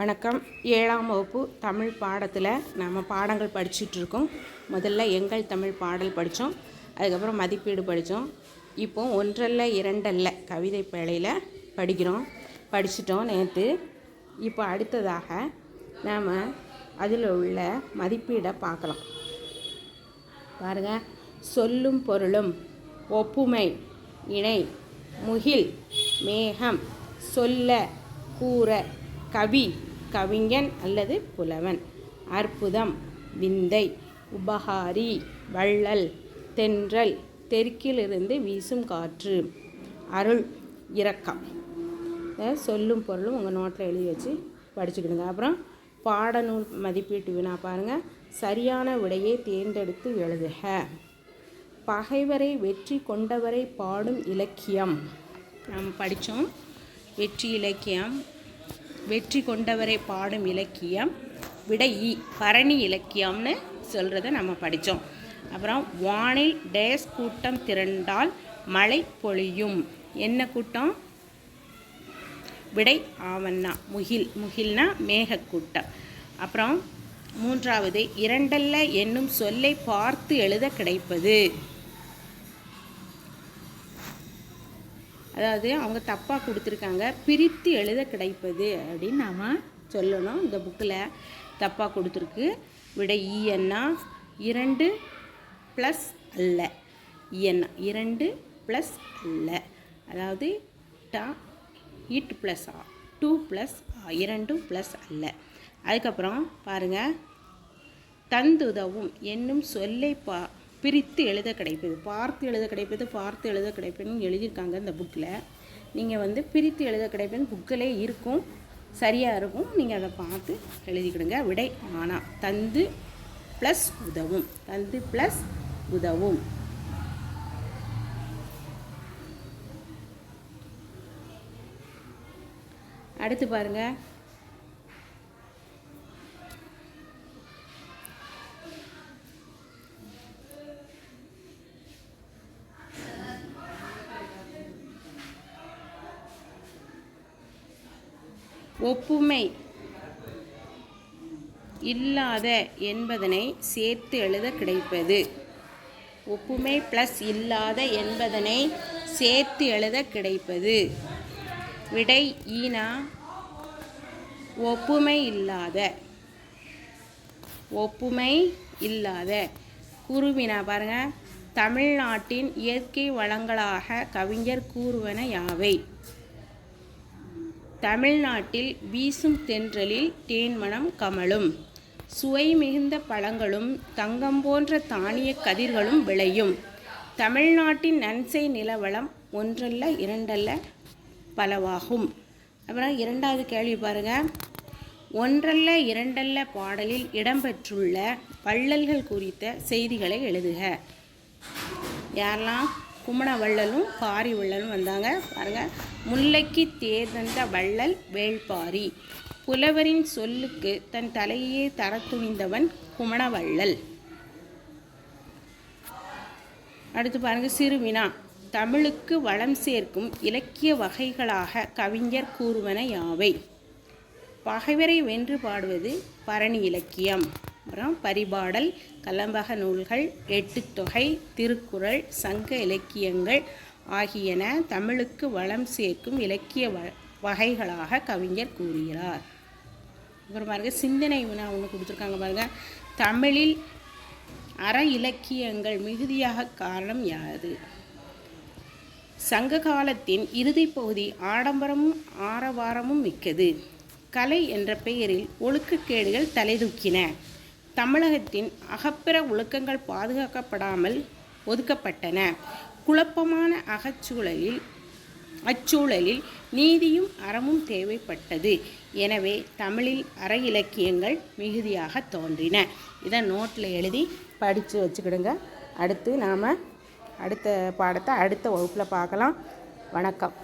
வணக்கம். ஏழாம் வகுப்பு தமிழ் பாடத்தில் நம்ம பாடங்கள் படிச்சுட்ருக்கோம். முதல்ல எங்கள் தமிழ் பாடல் படித்தோம் அதுக்கப்புறம் மதிப்பீடு படித்தோம் இப்போ ஒன்றல்ல இரண்டல்ல கவிதை பிழையில் படிக்கிறோம். படிச்சிட்டோம் நேற்று இப்போ அடுத்ததாக நாம் அதில் உள்ள மதிப்பீடை பார்க்கலாம். பாருங்கள் சொல்லும் பொருளும் ஒப்புமை இணை முகில் மேகம் சொல்ல கூற கவி கவிஞன் அல்லது புலவன். அற்புதம் விந்தை உபகாரி வள்ளல் தென்றல் தெற்கிலிருந்து வீசும் காற்று அருள் இரக்கம். சொல்லும் பொருளும் உங்கள் நோட்டில் எழுதி வச்சு படிச்சுக்கிடுங்க. அப்புறம் பாடநூல் மதிப்பீட்டு வினா பாருங்கள் சரியான விடையை தேர்ந்தெடுத்து எழுதுக. பகைவரை வெற்றி கொண்டவரை பாடும் இலக்கியம். நாம் படித்தோம் வெற்றி இலக்கியம் வெற்றி கொண்டவரை பாடும் இலக்கியம் விடை இ பரணி இலக்கியம்னு சொல்கிறத நம்ம படித்தோம் அப்புறம் வானில் டேஸ் கூட்டம் திரண்டால் மழை பொழியும். என்ன கூட்டம்? விடை ஆவண்ணா முகில் முகில்னா மேகக்கூட்டம் அப்புறம் மூன்றாவது இரண்டல்ல என்னும் சொல்லை பார்த்து எழுத கிடைப்பது. அதாவது அவங்க தப்பாக கொடுத்துருக்காங்க பிரித்து எழுத கிடைப்பது அப்படின்னு நாம் சொல்லணும். இந்த புக்கில் தப்பாக கொடுத்துருக்கு. விட ஈஎன்னா இரண்டு ப்ளஸ் அல்ல ஈஎன்னா இரண்டு ப்ளஸ் அல்ல அதாவது டா இட் ப்ளஸ் ஆ டூ ப்ளஸ் ஆ இரண்டும் ப்ளஸ் அல்ல அதுக்கப்புறம் பாருங்கள் தந்துதவும் என்னும் சொல்லை பா பிரித்து எழுத கிடைப்பது பார்த்து எழுத கிடைப்பது பார்த்து எழுத கிடைப்பதுன்னு எழுதியிருக்காங்க இந்த புக்கில் நீங்கள் வந்து பிரித்து எழுத கிடைப்பது புக்கிலே இருக்கும் சரியாக இருக்கும் நீங்கள் அதை பார்த்து எழுதிக்கிடுங்க. விடை ஆனால் தந்து ப்ளஸ் உதவும். தந்து ப்ளஸ் உதவும். அடுத்து பாருங்கள் ஒப்புமை இல்லாத என்பதனை சேர்த்து எழுத கிடைப்பது. ஒப்புமை ப்ளஸ் இல்லாத என்பதனை சேர்த்து எழுத கிடைப்பது. விடை ஈனா ஒப்புமை இல்லாத. ஒப்புமை இல்லாத. குருவினா பாருங்க தமிழ்நாட்டின் இயற்கை வளங்களாக கவிஞர் கூறுவன யாவை? தமிழ்நாட்டில் வீசும் தென்றலில் தேன்மணம் கமழும். சுவை மிகுந்த பழங்களும் தங்கம் போன்ற தானிய கதிர்களும் விளையும். தமிழ்நாட்டின் நன்சை நிலவளம் ஒன்றல்ல இரண்டல்ல பலவாகும். அப்புறம் இரண்டாவது கேள்வி பாருங்க. ஒன்றல்ல இரண்டல்ல பாடலில் இடம்பெற்றுள்ள வள்ளல்கள் குறித்த செய்திகளை எழுதுக. யாரெல்லாம்? குமண வள்ளலும் பாரி வள்ளலும் வந்தாங்க. பாருங்கள் முல்லைக்கு தேர்ந்த வள்ளல் வேள்பாரி. புலவரின் சொல்லுக்கு தன் தலையே தர துணிந்தவன் குமணவள்ளல் அடுத்து பாருங்கள் சிறுவினா. தமிழுக்கு வளம் சேர்க்கும் இலக்கிய வகைகளாக கவிஞர் கூறுவன யாவை? பகைவரை வென்று பாடுவது பரணி இலக்கியம். அப்புறம் பரிபாடல் கலம்பக நூல்கள் எட்டுத்தொகை திருக்குறள் சங்க இலக்கியங்கள் ஆகியன தமிழுக்கு வளம் சேர்க்கும் இலக்கிய வ வகைகளாக கவிஞர் கூறுகிறார். அப்புறம் பாருங்க சிந்தனை வினா ஒன்று கொடுத்துருக்காங்க பாருங்க. தமிழில் அற இலக்கியங்கள் மிகுதியாக காரணம் யாது? சங்க காலத்தின் இறுதி பகுதி ஆடம்பரமும் ஆரவாரமும் மிக்கது. கலை என்ற பெயரில் ஒழுக்கக்கேடுகள் தலைதூக்கின தமிழகத்தின் அகப்பிற ஒழுக்கங்கள் பாதுகாக்கப்படாமல் ஒதுக்கப்பட்டன. குழப்பமான அகச்சூழலில் அச்சூழலில் நீதியும் அறமும் தேவைப்பட்டது. எனவே தமிழில் அற இலக்கியங்கள் மிகுதியாக தோன்றின. இதை நோட்டில் எழுதி படித்து வச்சுக்கிடுங்க. அடுத்து நாம் அடுத்த பாடத்தை அடுத்த வகுப்பில் பார்க்கலாம். வணக்கம்.